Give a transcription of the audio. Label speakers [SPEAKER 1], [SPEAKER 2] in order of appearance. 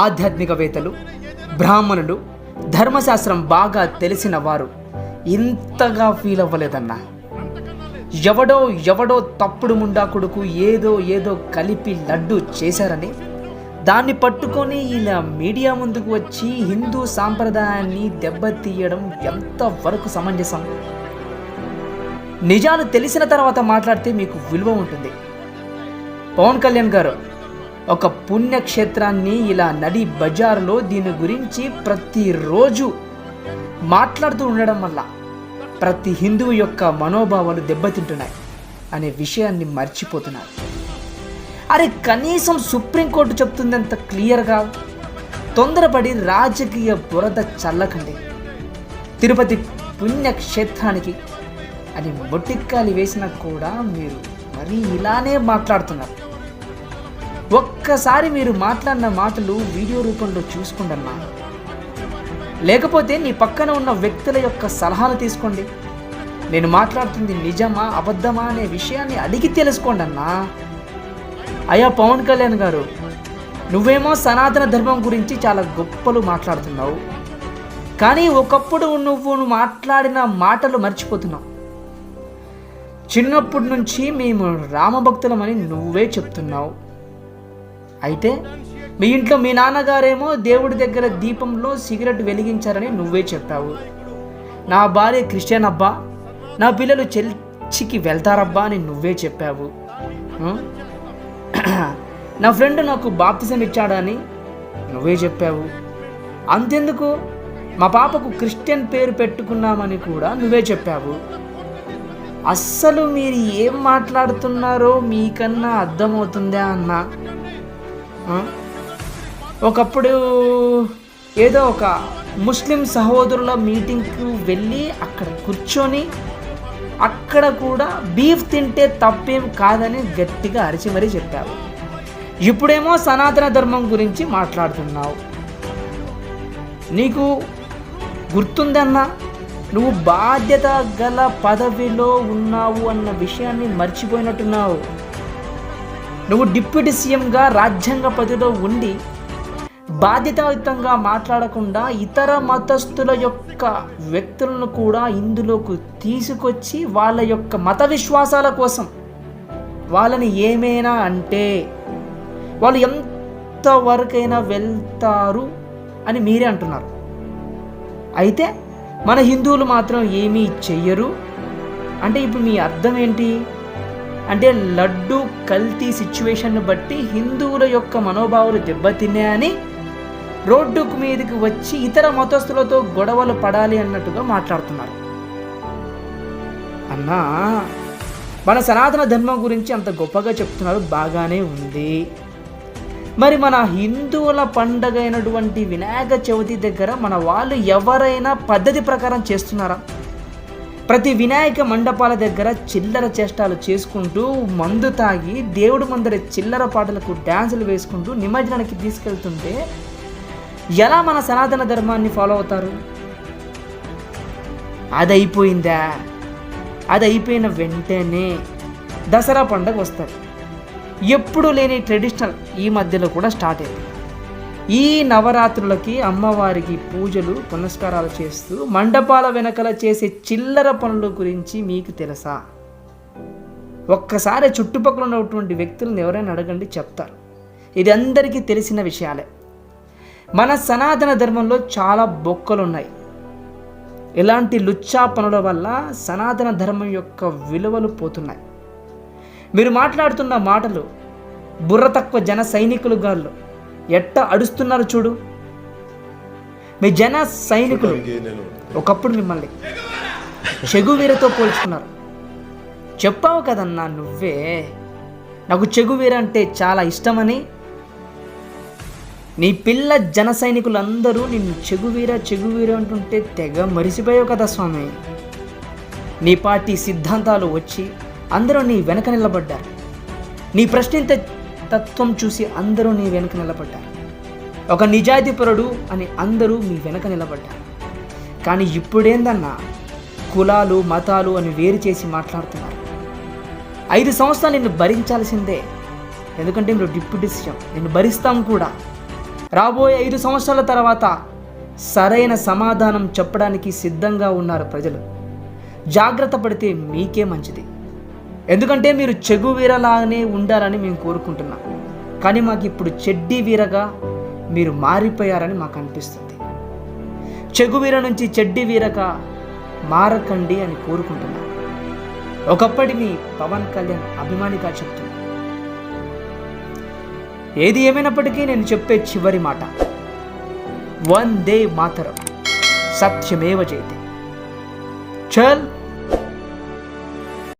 [SPEAKER 1] ఆధ్యాత్మికవేత్తలు బ్రాహ్మణులు ధర్మశాస్త్రం బాగా తెలిసిన వారు ఇంతగా ఫీల్ అవ్వలేదన్నా. ఎవడో ఎవడో తప్పుడు ముండా కొడుకు ఏదో ఏదో కలిపి లడ్డు చేశారని దాన్ని పట్టుకొని ఇలా మీడియా ముందుకు వచ్చి హిందూ సాంప్రదాయాన్ని దెబ్బతీయడం ఎంతవరకు సమంజసం? నిజాలు తెలిసిన తర్వాత మాట్లాడితే మీకు విలువ ఉంటుంది. పవన్ కళ్యాణ్ గారు ఒక పుణ్యక్షేత్రాన్ని ఇలా నడి బజార్లో దీని గురించి ప్రతిరోజు మాట్లాడుతూ ఉండడం వల్ల ప్రతి హిందువు యొక్క మనోభావాలు దెబ్బతింటున్నాయి అనే విషయాన్ని మర్చిపోతున్నారు అరే కనీసం సుప్రీంకోర్టు చెప్తుందంత క్లియర్గా తొందరపడి రాజకీయ బురద చల్లకండి. తిరుపతి పుణ్యక్షేత్రానికి అని మొట్టిక్కాలి వేసినా కూడా మీరు మరీ ఇలానే మాట్లాడుతున్నారు. ఒక్కసారి మీరు మాట్లాడిన మాటలు వీడియో రూపంలో చూసుకోండమ్మా. లేకపోతే నీ పక్కన ఉన్న వ్యక్తుల యొక్క సలహాలు తీసుకోండి. నేను మాట్లాడుతుంది నిజమా అబద్ధమా అనే విషయాన్ని అడిగి తెలుసుకోండి అన్నా అయ్యా పవన్ కళ్యాణ్ గారు నువ్వేమో సనాతన ధర్మం గురించి చాలా గొప్పలు మాట్లాడుతున్నావు. కానీ ఒకప్పుడు నువ్వు మాట్లాడిన మాటలు మర్చిపోతున్నావు. చిన్నప్పటి నుంచి మేము రామభక్తులమని నువ్వే చెప్తున్నావు. అయితే మీ ఇంట్లో మీ నాన్నగారేమో దేవుడి దగ్గర దీపంలో సిగరెట్ వెలిగించారని నువ్వే చెప్పావు. నా భార్య క్రిస్టియన్ అబ్బా నా పిల్లలు చర్చికి వెళ్తారబ్బా అని నువ్వే చెప్పావు. నా ఫ్రెండ్ నాకు బాప్తిజం ఇచ్చాడని నువ్వే చెప్పావు. అంతెందుకు? మా పాపకు క్రిస్టియన్ పేరు పెట్టుకున్నామని కూడా నువ్వే చెప్పావు. అస్సలు మీరు ఏం మాట్లాడుతున్నారో మీకన్నా అర్థమవుతుందా అన్నా? ఒకప్పుడు ఏదో ఒక ముస్లిం సహోదరుల మీటింగ్కు వెళ్ళి అక్కడ కూర్చొని అక్కడ కూడా బీఫ్ తింటే తప్పేం కాదని గట్టిగా అరిచి మరీ చెప్పావు ఇప్పుడేమో సనాతన ధర్మం గురించి మాట్లాడుతున్నావు. నీకు గుర్తుందన్నా? నువ్వు బాధ్యత గల పదవిలో ఉన్నావు అన్న విషయాన్ని మర్చిపోయినట్టున్నావు. నువ్వు డిప్యూటీ సీఎంగా రాజ్యాంగ పదవిలో ఉండి బాధ్యతాయుతంగా మాట్లాడకుండా ఇతర మతస్థుల యొక్క వ్యక్తులను కూడా ఇందులోకి తీసుకొచ్చి వాళ్ళ యొక్క మత విశ్వాసాల కోసం వాళ్ళని ఏమైనా అంటే వాళ్ళు ఎంతవరకైనా వెళ్తారు అని మీరే అంటున్నారు. అయితే మన హిందువులు మాత్రం ఏమీ చెయ్యరు. అంటే ఇప్పుడు మీ అర్థం ఏంటి? అంటే లడ్డు కల్తీ సిచ్యువేషన్ను బట్టి హిందువుల యొక్క మనోభావాలు దెబ్బతిన్నాయని రోడ్డుకు మీదకి వచ్చి ఇతర మతస్థులతో గొడవలు పడాలి అన్నట్టుగా మాట్లాడుతున్నారు. అన్నా మన సనాతన ధర్మం గురించి అంత గొప్పగా చెప్తున్నారు బాగానే ఉంది. మరి మన హిందువుల పండగ అయినటువంటి వినాయక చవితి దగ్గర మన వాళ్ళు ఎవరైనా పద్ధతి ప్రకారం చేస్తున్నారా? ప్రతి వినాయక మండపాల దగ్గర చిల్లర చేష్టాలు చేసుకుంటూ మందు తాగి దేవుడి ముందర చిల్లర పాటలకు డ్యాన్సులు వేసుకుంటూ నిమజ్జనానికి తీసుకెళ్తుంటే ఎలా మన సనాతన ధర్మాన్ని ఫాలో అవుతారు? అది అయిపోయిందా అది అయిపోయిన వెంటనే దసరా పండగ వస్తారు ఎప్పుడు లేని ట్రెడిషనల్ ఈ మధ్యలో కూడా స్టార్ట్ అయింది. ఈ నవరాత్రులకి అమ్మవారికి పూజలు పునస్కారాలు చేస్తూ మండపాల వెనకల చేసే చిల్లర పనుల గురించి మీకు తెలుసా? ఒక్కసారి చుట్టుపక్కల ఉన్నటువంటి వ్యక్తులను ఎవరైనా అడగండి చెప్తారు. ఇది అందరికీ తెలిసిన విషయాలే. మన సనాతన ధర్మంలో చాలా బొక్కలు ఉన్నాయి ఇలాంటి లుచ్చా పనుల వల్ల సనాతన ధర్మం యొక్క విలువలు పోతున్నాయి. మీరు మాట్లాడుతున్న మాటలు బుర్ర తక్కువ జన సైనికులు గాళ్ళు ఎట్ట అడుస్తున్నారు చూడు. మీ జన సైనికులు ఒకప్పుడు మిమ్మల్ని చెగువీరతో పోల్చుకున్నారు. చెప్పావు కదన్నా నువ్వే నాకు చెగువీర అంటే చాలా ఇష్టమని. నీ పిల్ల జన సైనికులందరూ నిన్ను చెగువీర చెగువీర అంటుంటే తెగ మరిసిపోయావు కదా స్వామి. నీ పార్టీ సిద్ధాంతాలు వచ్చి అందరూ నీ వెనక నిలబడ్డారు. నీ ప్రశ్నించే తత్వం చూసి అందరూ నీ వెనుక నిలబడ్డారు. ఒక నిజాయితీపరుడు అని అందరూ మీ వెనక నిలబడ్డారు. కానీ ఇప్పుడేందన్నా కులాలు మతాలు అని వేరు చేసి మాట్లాడుతున్నారు. ఐదు సంవత్సరాలు నిన్ను భరించాల్సిందే. ఎందుకంటే మీరు డిప్యూటీ సీఎం నిన్ను భరిస్తాం కూడా. రాబోయే ఐదు సంవత్సరాల తర్వాత సరైన సమాధానం చెప్పడానికి సిద్ధంగా ఉన్నారు ప్రజలు. జాగ్రత్త పడితే మీకే మంచిది. ఎందుకంటే మీరు చెగు వీరలాగానే ఉండాలని మేము కోరుకుంటున్నాం. కానీ మాకు ఇప్పుడు చెడ్డీ వీరగా మీరు మారిపోయారని మాకు అనిపిస్తుంది. చెగు వీర నుంచి చెడ్డి వీరగా మారకండి అని కోరుకుంటున్నాం. ఒకప్పటి మీ పవన్ కళ్యాణ్ అభిమానిగా చెప్తున్నా. ఏది ఏమైనప్పటికీ నేను చెప్పే చివరి మాట. వందే మాతరం. సత్యమేవ జయతే. చల్!